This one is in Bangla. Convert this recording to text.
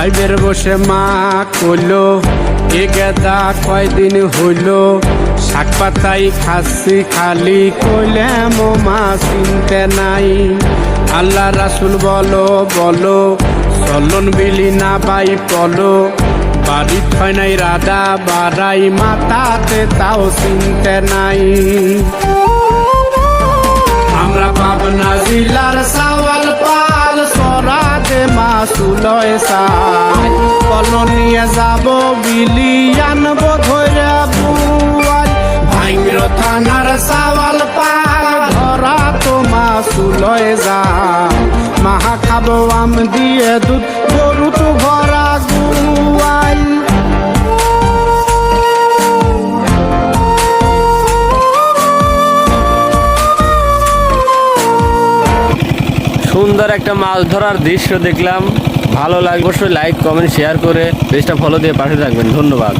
সাইবের বসে মা কলো এ গেদা কয়দিন হইল? শাক পাতাই খাসি খালি। কইলে মো মা চিনতে নাই। আল্লাহ রাসুল বলো বলো, চলন বিলি না বাই পলো বাড়ি থয় নাই রাধা বাড়াই, মাতাতে তাও চিনতে নাই। মাসুলয় সাই। কলন যাব বিলি, আনব ধরে বুয়াই। ভাইমির থানার সাওয়াল পাল ধরা তো মাসুলয় যা মাহা খাব আম দিয়ে দুধ সুন্দর একটা মাছ ধরার দৃশ্য দেখলাম। ভালো লাগবে অবশ্যই লাইক কমেন্ট শেয়ার করে পেজটা ফলো দিয়ে পাঠিয়ে থাকবেন। ধন্যবাদ।